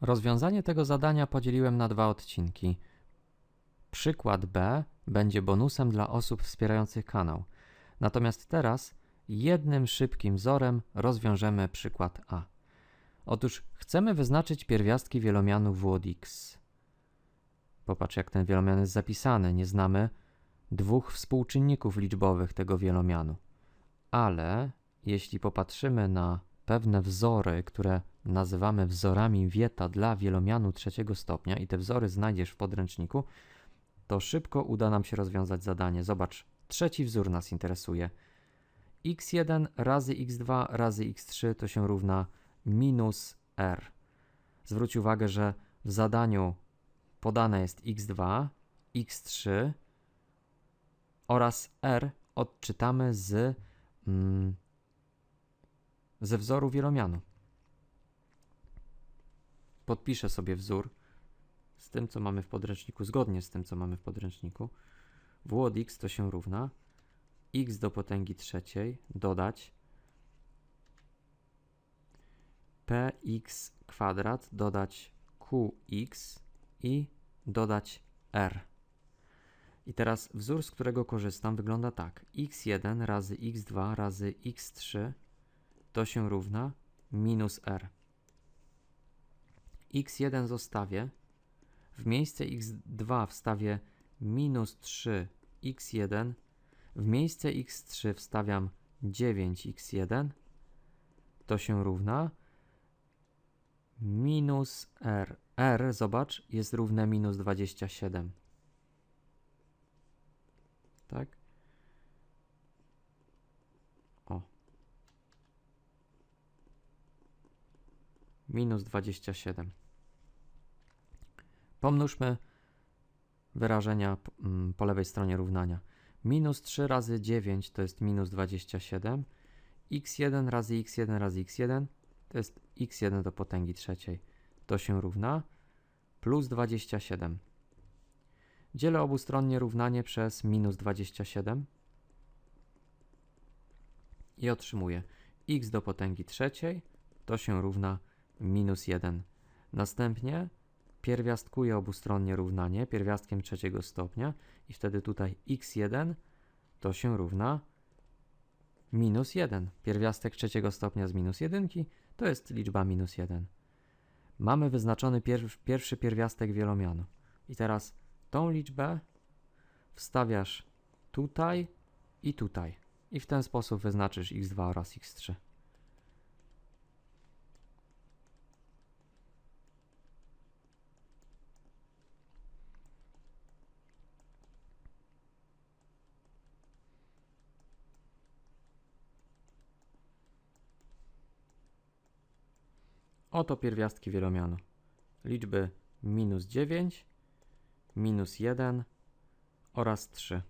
Rozwiązanie tego zadania podzieliłem na dwa odcinki. Przykład B będzie bonusem dla osób wspierających kanał. Natomiast teraz jednym szybkim wzorem rozwiążemy przykład A. Otóż chcemy wyznaczyć pierwiastki wielomianu w. Popatrz, jak ten wielomian jest zapisany. Nie znamy dwóch współczynników liczbowych tego wielomianu. Ale jeśli popatrzymy na pewne wzory, które nazywamy wzorami Wieta dla wielomianu trzeciego stopnia i te wzory znajdziesz w podręczniku, to szybko uda nam się rozwiązać zadanie. Zobacz, trzeci wzór nas interesuje. x1 razy x2 razy x3 to się równa minus r. Zwróć uwagę, że w zadaniu podane jest x2, x3 oraz r odczytamy z, mm, ze wzoru wielomianu. Podpiszę sobie wzór z tym, co mamy w podręczniku, zgodnie z tym, co mamy w podręczniku. w od x to się równa x do potęgi trzeciej dodać px kwadrat dodać qx i dodać r. I teraz wzór, z którego korzystam, wygląda tak. x1 razy x2 razy x3 to się równa minus r. x1 zostawię. W miejsce x2 wstawię minus 3 x1. W miejsce x3 wstawiam 9x1. To się równa minus r. r, zobacz, jest równe minus 27. Tak? Minus 27. Pomnóżmy wyrażenia mm, po lewej stronie równania. Minus 3 razy 9 to jest minus 27. x1 razy x1 razy x1 to jest x1 do potęgi trzeciej. To się równa plus 27. Dzielę obustronnie równanie przez minus 27 i otrzymuję x do potęgi trzeciej to się równa minus 1. Następnie pierwiastkuję obustronnie równanie pierwiastkiem trzeciego stopnia i wtedy tutaj x1 to się równa minus 1. Pierwiastek trzeciego stopnia z minus 1 to jest liczba minus 1. Mamy wyznaczony pier pierwszy pierwiastek wielomianu. I teraz tą liczbę wstawiasz tutaj i tutaj. I w ten sposób wyznaczysz x2 oraz x3. Oto pierwiastki wielomianu. Liczby minus 9, minus 1 oraz 3.